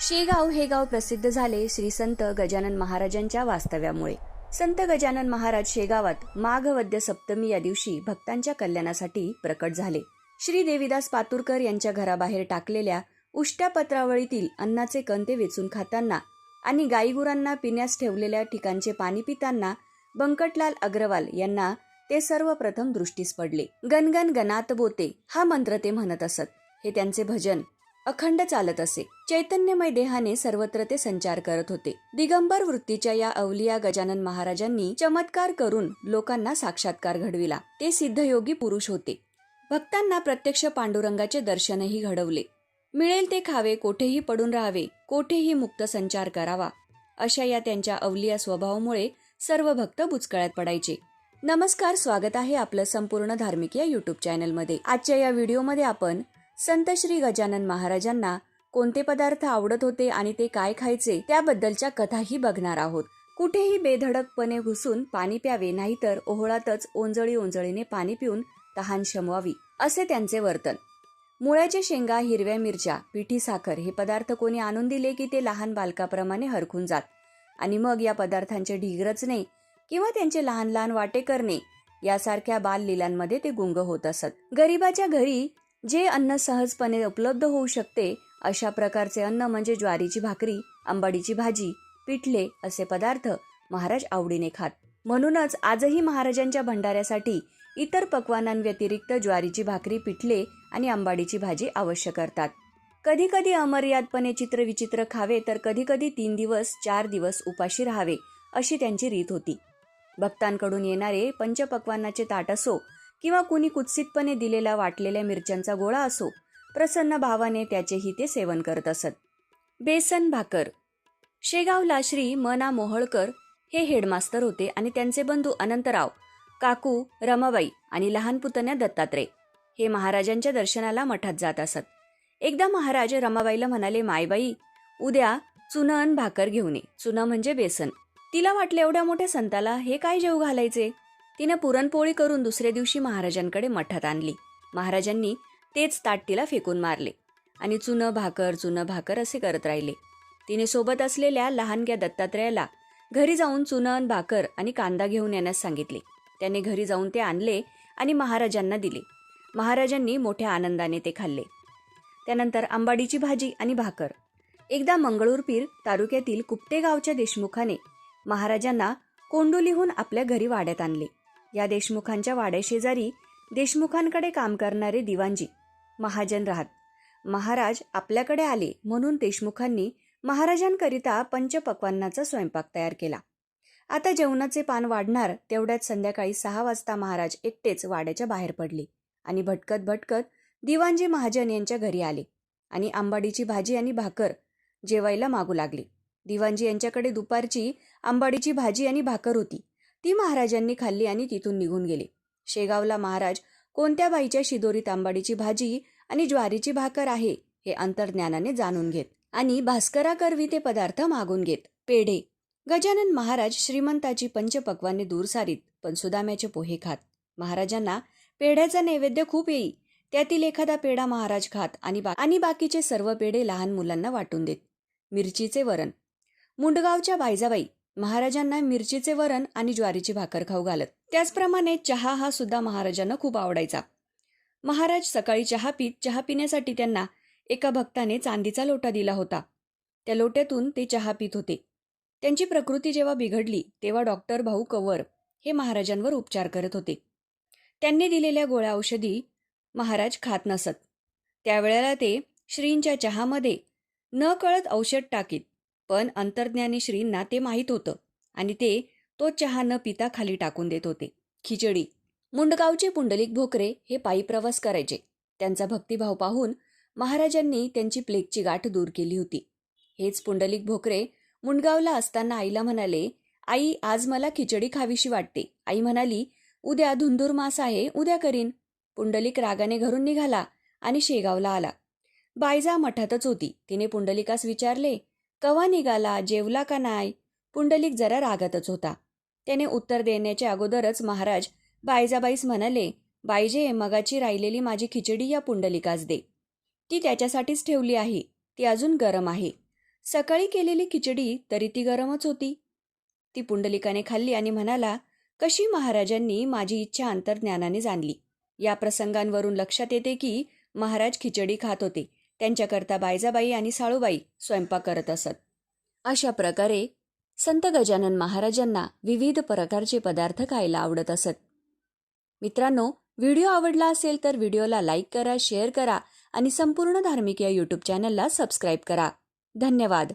शेगाव हे गाव प्रसिद्ध झाले श्री संत गजानन महाराजांच्या वास्तव्यामुळे. संत गजानन महाराज शेगावात माघवद्य सप्तमी या दिवशी भक्तांच्या कल्याणासाठी प्रकट झाले. श्री देवीदास पातुरकर यांच्या घराबाहेर टाकलेल्या उष्ट्या पत्रावळीतील अन्नाचे कंते वेचून खाताना आणि गाईगुरांना पिण्यास ठेवलेल्या ठिकाणचे पाणी पिताना बंकटलाल अग्रवाल यांना ते सर्वप्रथम दृष्टीस पडले. गणगण गणात बोते हा मंत्र ते म्हणत असत. हे त्यांचे भजन अखंड चालत असे. चैतन्यमय देहाने सर्वत्र ते संचार करत होते. दिगंबर वृत्तीच्या या अवलिया गजानन महाराजांनी चमत्कार करून लोकांना साक्षात्कार घडविला. ते सिद्धयोगी पुरुष होते. भक्तांना प्रत्यक्ष पांडुरंगाचे दर्शनही घडवले. मिळेल ते खावे कोठेही पडून राहावे कोठेही मुक्त संचार करावा अशा या त्यांच्या अवलिया स्वभावामुळे सर्व भक्त बुचकळ्यात पडायचे. नमस्कार स्वागत आहे आपलं संपूर्ण धार्मिक या युट्यूब चॅनलमध्ये आजच्या या व्हिडिओमध्ये आपण संत श्री गजानन महाराजांना कोणते पदार्थ आवडत होते आणि ते काय खायचे त्याबद्दलच्या कथाही बघणार आहोत. कुठेही बेधडकपणे घुसून पाणी प्यावे नाहीतर ओहळातच ओंजळी ओंजळीने पाणी पिऊन तहान शमवावी असे त्यांचे वर्तन. मुळ्याच्या शेंगा हिरव्या मिरच्या पिठी साखर हे पदार्थ कोणी आणून दिले की ते लहान बालकाप्रमाणे हरखून जात. आणि मग या पदार्थांचे ढीग रचणे किंवा त्यांचे लहान लहान वाटे करणे यासारख्या बाललीलांमध्ये ते गुंग होत असत. गरीबाच्या घरी जे अन्न सहजपणे उपलब्ध होऊ शकते अशा प्रकारचे अन्न म्हणजे ज्वारीची भाकरी आंबाडीची भाजी पिठले असे पदार्थ महाराज आवडीने खात. म्हणूनच आजही महाराजांच्या भंडाऱ्यासाठी इतर पक्वानांव्यतिरिक्त ज्वारीची भाकरी पिठले आणि आंबाडीची भाजी आवश्यक करतात. कधी कधी अमर्यादपणे चित्रविचित्र खावे तर कधी कधी तीन दिवस चार दिवस उपाशी राहावे अशी त्यांची रीत होती. भक्तांकडून येणारे पंचपक्वानाचे ताट असो किंवा कुणी कुत्सितपणे दिलेला वाटलेल्या मिरच्यांचा गोळा असो प्रसन्न भावाने त्याचेही ते सेवन करत असत. बेसन भाकर. शेगावला श्री मना मोहळकर हे हेडमास्तर होते आणि त्यांचे बंधू अनंतराव काकू रमाबाई आणि लहान पुतण्या दत्तात्रय हे महाराजांच्या दर्शनाला मठात जात असत. एकदा महाराज रमाबाईला म्हणाले मायबाई उद्या चुनन भाकर घेऊन ये. चुना म्हणजे बेसन. तिला वाटले एवढ्या मोठ्या संताला हे काय जेव घालायचे? तिने पुरणपोळी करून दुसऱ्या दिवशी महाराजांकडे मठात आणली. महाराजांनी तेच ताट तिला फेकून मारले आणि चुनं भाकर चुनं भाकर असे करत राहिले. तिने सोबत असलेल्या लहानग्या दत्तात्रयाला घरी जाऊन चुनन भाकर आणि कांदा घेऊन येण्यास सांगितले. त्याने घरी जाऊन ते आणले आणि महाराजांना दिले. महाराजांनी मोठ्या आनंदाने ते खाल्ले. त्यानंतर आंबाडीची भाजी आणि भाकर. एकदा मंगळूरपीर तालुक्यातील कुप्ते गावच्या देशमुखाने महाराजांना कोंडोलीहून आपल्या घरी वाड्यात आणले. या देशमुखांच्या वाड्याशेजारी देशमुखांकडे काम करणारे दिवाणजी महाजन राहत. महाराज आपल्याकडे आले म्हणून देशमुखांनी महाराजांकरिता पंचपक्वांनाचा स्वयंपाक तयार केला. आता जेवणाचे पान वाढणार तेवढ्यात संध्याकाळी सहा वाजता महाराज एकटेच वाड्याच्या बाहेर पडले आणि भटकत भटकत दिवाणजी महाजन यांच्या घरी आले आणि आंबाडीची भाजी आणि भाकर जेवायला मागू लागले. दिवाणजी यांच्याकडे दुपारची आंबाडीची भाजी आणि भाकर होती. ती महाराजांनी खाल्ली आणि तिथून निघून गेले. शेगावला महाराज कोणत्या बाईच्या शिदोरीत आंबाडीची भाजी आणि ज्वारीची भाकर आहे? हे अंतर्ज्ञानाने जाणून घेत आणि भास्कराकरवी ते पदार्थ मागून घेत. पेढे. गजानन महाराज श्रीमंताची पंचपक्वाने दूर सारीत पण सुदाम्याचे पोहे खात. महाराजांना पेढ्याचा नैवेद्य खूप येई. त्यातील एखादा पेढा महाराज खात आणि बा आणि बाकीचे सर्व पेढे लहान मुलांना वाटून देत. मिरचीचे वरण. मुंडगावच्या बायजाबाई महाराजांना मिरचीचे वरण आणि ज्वारीची भाकर खाऊ घालत. त्याचप्रमाणे चहा हा सुद्धा महाराजांना खूप आवडायचा. महाराज सकाळी चहा पीत चहा पिण्यासाठी त्यांना एका भक्ताने चांदीचा लोटा दिला होता. त्या लोट्यातून ते चहा पित होते. त्यांची प्रकृती जेव्हा बिघडली तेव्हा डॉक्टर भाऊ कंवर हे महाराजांवर उपचार करत होते. त्यांनी दिलेल्या गोळ्या औषधी महाराज खात नसत. त्यावेळेला ते श्रींच्या चहामध्ये न कळत औषध टाकीत. पण अंतर्ज्ञानी श्रींना ते माहीत होतं आणि ते तो चहा न पिता खाली टाकून देत होते. खिचडी. मुंडगावचे पुंडलिक भोकरे हे पायी प्रवास करायचे. त्यांचा भक्तिभाव पाहून महाराजांनी त्यांची प्लेगची गाठ दूर केली होती. हेच पुंडलिक भोकरे मुंडगावला असताना आईला म्हणाले आई आज मला खिचडी खावीशी वाटते. आई म्हणाली उद्या धुंदूर मास आहे उद्या करीन. पुंडलिक रागाने घरून निघाला आणि शेगावला आला. बायजा मठातच होती. तिने पुंडलिकास विचारले कवा निघाला जेवला का नाय पुंडलिक जरा रागातच होता. त्याने उत्तर देण्याच्या अगोदरच महाराज बायजाबाईस म्हणाले बायजे मगाची राहिलेली माझी खिचडी या पुंडलिकास दे. ती त्याच्यासाठीच ठेवली आहे. ती अजून गरम आहे. सकाळी केलेली खिचडी तरी ती गरमच होती. ती पुंडलिकाने खाल्ली आणि म्हणाला कशी महाराजांनी माझी इच्छा अंतर्ज्ञानाने जाणली. या प्रसंगांवरून लक्षात येते की महाराज खिचडी खात होते. त्यांच्याकरता बायजाबाई आणि साळूबाई स्वयंपाक करत असत. अशा प्रकारे संत गजानन महाराजांना विविध प्रकारचे पदार्थ खायला आवडत असत. मित्रांनो व्हिडिओ आवडला असेल तर व्हिडिओला लाईक करा शेअर करा आणि संपूर्ण धार्मिक या यूट्यूब चॅनलला सबस्क्राईब करा. धन्यवाद.